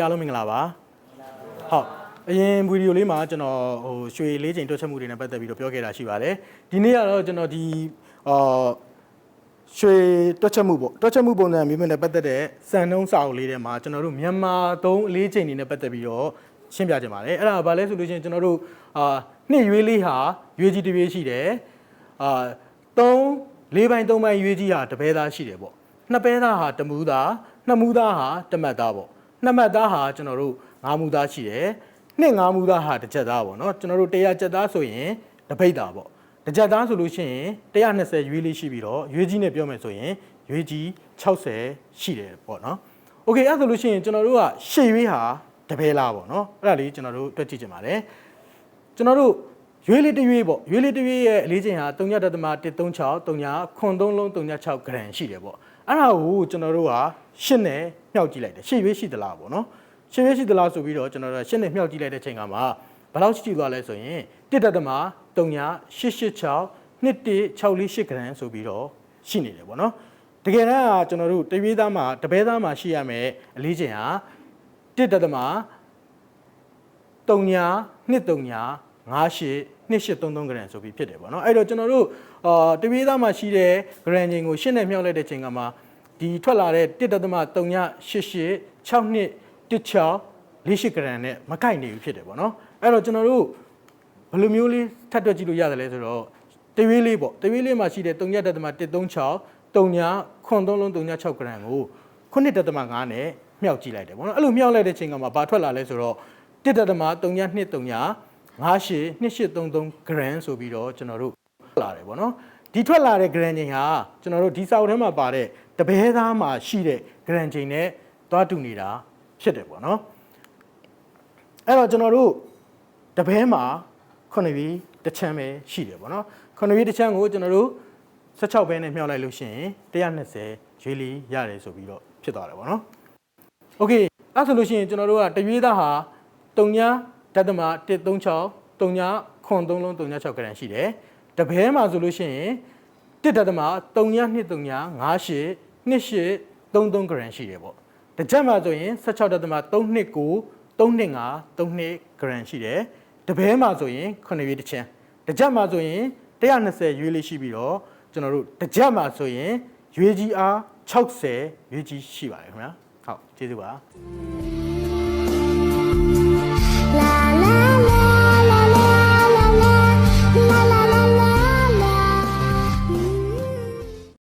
အားလုံးမင်္ဂလာပါဟုတ်အရင်ဗီဒီယိုလေးမှာကျွန်တော်ဟိုရွှေလေးချိန်တွက်ချက်မှုတွေနဲ့ပတ်သက်ပြီးတော့ပြောခဲ့တာရှိပါတယ်ဒီနေ့ကတော့ကျွန်တော်ဒီအာရွှေတွက်ချက်မှုပေါ့တွက်ချက်မှုပုံစံမျိုးနဲ့ပတ်သက်တဲ့စံနှုန်းစာအုပ်လေးထဲမှာကျွန်တော်တို့မြန်မာသုံးအလေးချိန်တွေနဲ့ပတ်သက်ပြီးတော့ရှင်းပြကြပါတယ်အဲ့ဒါကဘာလဲဆိုလို့ရှိရင်ကျွန်တော်တို့အာနှစ်ရွေးလေးဟာရွေးကြီးတစ်ရွေးရှိတယ်အာသုံးလေးပိုင်းသုံးပိုင်းရွေးကြီးဟာတစ်ပဲသားရှိတယ်ပေါ့နှစ်ပဲသားဟာတမူသားနှစ်မူသားဟာတမတ်သားပေါ့ နှစ်မတ်သားဟာကျွန်တော်တို့ငါးမူသားရှိတယ်နှစ်ငါးမူသားဟာတစ်ချက်သားပေါ့နော်ကျွန်တော်တို့တရားချက်သားဆိုရင်တစ်ပိတ်သားပေါ့တစ်ချက်သားဆိုလို့ရှိရင်120ရွေးလေးရှိပြီးတော့ရွေးကြီးနဲ့ပြောမယ်ဆိုရင်ရွေးကြီး60ရှိတယ်ပေါ့နော်โอเคအဲ့ဒါဆိုလို့ရှိရင်ကျွန်တော်တို့ကရှေ့ရွေးဟာတပဲလားပေါ့နော်အဲ့ဒါလေးကျွန်တော်တို့တွက်ကြည့်ကြပါမယ်ကျွန်တော်တို့ ရွေးလေးတစ်ရွေးပေါ့ရွေးလေးတစ်ရွေးရဲ့အလေးချိန်ဟာ3.136 3ခွန်3လုံး36ဂရမ်ရှိတယ်ပေါ့အဲ့ဒါကိုကျွန်တော်တို့ကရှစ်နဲ့မြှောက်ကြည့်လိုက်တယ်ရှေ့ရွေးရှိသလားပေါ့နော်ရှေ့ရွေးရှိသလားဆိုပြီးတော့ကျွန်တော်တို့ရှစ်နဲ့မြှောက်ကြည့်လိုက်တဲ့ချိန်ကမှာဘယ်လောက်ရှိသွားလဲဆိုရင်1.3886216 2164ဂရမ်ဆိုပြီးတော့ရှိနေတယ်ပေါ့နော်တကယ်တမ်းကကျွန်တော်တို့တရွေးသားမှာတပဲသားမှာရှိရမယ်အလေးချိန်ဟာ1.3 3ညာ2 3ညာ58 2833ဂရမ်ဆိုပြီးဖြစ်တယ်ပေါ့နော်အဲ့တော့ကျွန်တော်တို့အာတပြေးသားမှာရှိတဲ့ဂရမ်ချိန်ကိုရှင်းနဲ့မြောက်လိုက်တဲ့ချိန်ကမှဒီထွက်လာတဲ့1.3ညာ88 62 16 48ဂရမ်နဲ့မကိုက်နေဘူးဖြစ်တယ်ပေါ့နော်အဲ့တော့ကျွန်တော်တို့ဘယ်လိုမျိုးလေးထပ်တွက်ကြည့်လို့ရတယ်လဲဆိုတော့တရွေးလေးပေါ့တရွေးလေးမှာရှိတဲ့3.136 3ညာခွန်3လုံး36ဂရမ်ကို9.5နဲ့မြောက်ကြည့်လိုက်တယ်ပေါ့နော်အဲ့လိုမြောက်လိုက်တဲ့ချိန်ကမှဘာထွက်လာလဲဆိုတော့1.323 582833 gram ဆိုပြီးတော့ကျွန်တော်တို့လာတယ်ပေါ့နော်ဒီထွက်လာတဲ့ gram ချိန်ဟာကျွန်တော်တို့ဒီစာအုပ်ထဲမှာပါတဲ့တပဲသားမှာရှိတဲ့ gram ချိန်နဲ့သွားတူနေတာဖြစ်တယ်ပေါ့နော်အဲ့တော့ကျွန်တော်တို့တပဲမှာ9ပြီးတစ်ချမ်းပဲရှိတယ်ပေါ့နော်9ပြီးတစ်ချမ်းကိုကျွန်တော်တို့16ပဲနဲ့မြှောက်လိုက်လို့ရှိရင်120ရွေးလီရတယ်ဆိုပြီးတော့ဖြစ်သွားတယ်ပေါ့နော်โอเคအဲ့ဆိုလို့ရှိရင်ကျွန်တော်တို့ကတရွေးသားဟာ3ညာ ဓာတ်သမ136 3ညာခွန်3လုံး36ဂရမ်ရှိတယ်တပဲမှာဆိုလို့ရှိရင်1ဓာတ်သမ3ညာ2 3ညာ58 28 33ဂရမ်ရှိတယ်ပေါ့တစ်ချက်မှာဆိုရင်16ဓာတ်သမ329 325 32ဂရမ်ရှိတယ်တပဲမှာဆိုရင်9ရွေးတစ်ချမ်းတစ်ချက်မှာဆိုရင်120ရွေးလေးရှိပြီးတော့ကျွန်တော်တို့တစ်ချက်မှာဆိုရင်ရွေးကြီးအား60ရွေးကြီးရှိပါတယ်ခင်ဗျာဟုတ်ကျေးဇူးပါ